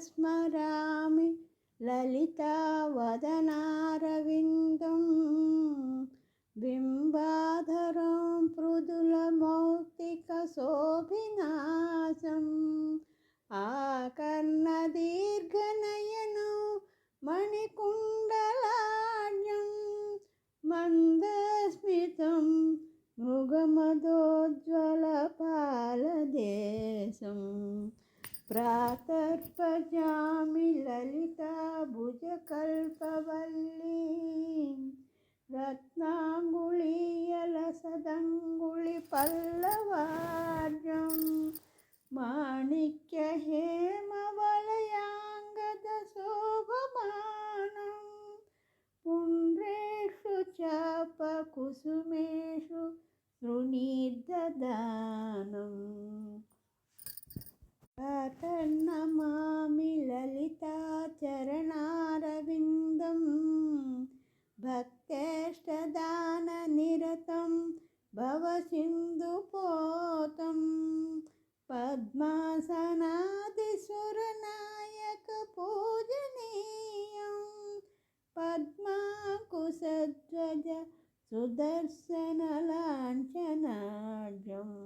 स्मरामि ललितावदनारविन्दं बिम्बाधरं मृदुलमौक्तिकशोभिनाशम् आकर्णदीर्घनयनो मणिकुण्डलाढ्यं मन्दस्मितं मृगमदोज्ज्वलपालदेशं प्रातर्पजामि ललिताभुजकल्पवल्लीं रत्नाङ्गुलीयलसदङ्गुलिपल्लवार्यं माणिक्यहेमवलयाङ्गदशोभमानं पुण्ड्रेषु चापकुसुमेषु तृणीर्ददानम् ललिताचरणारविन्दं भक्तेष्टदाननिरतं भवसिन्धुपोतं पद्मासनादिसुरनायकपूजनीयं पद्माकुशध्वज सुदर्शनलाञ्छनाढ्यम्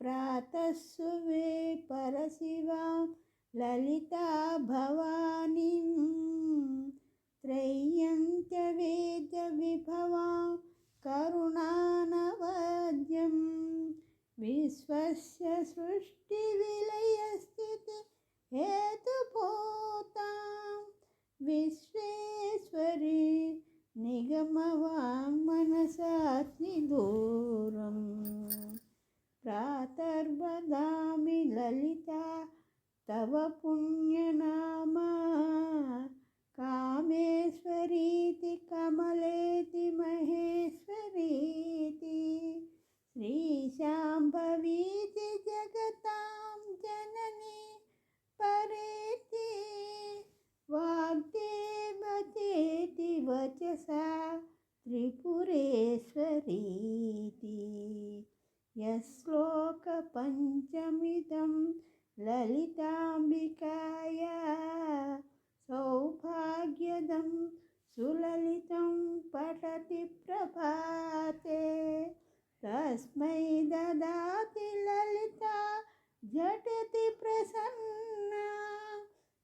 प्रातः सुवे परशिवां ललिता भवानीं त्रय्यन्त्यवेद्यविभवां करुणानवद्यं विश्वस्य सृष्टिविलयस्थिति हेतुभूतां विश्वेश्वरी निगमवाङ्मनसाग्निदूरम् प्रातर्वदामि ललिता तव पुण्यनामा कामेश्वरीति कमलेति महेश्वरीति श्रीशाम्भवीति जगतां जननी परेति वाग्देवतेति वचसा त्रिपुरेश्वरीति। यश्लोकपञ्चमिदं ललिताम्बिकाया सौभाग्यदं सुललितं पठति प्रभाते। तस्मै ददाति ललिता, झटति प्रसन्ना।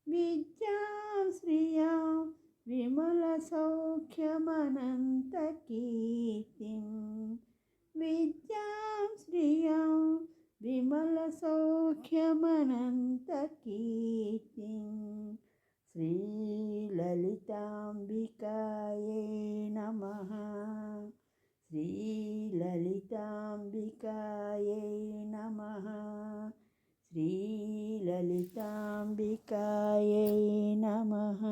विद्यां श्रियाँ विमलसौख्यमनन्तकीर्तिम्। विद्यां श्रियं विमलसौख्यमनन्तकीर्तिं श्रीललिताम्बिकायै नमः श्रीललिताम्बिकायै नमः श्रीललिताम्बिकायै नमः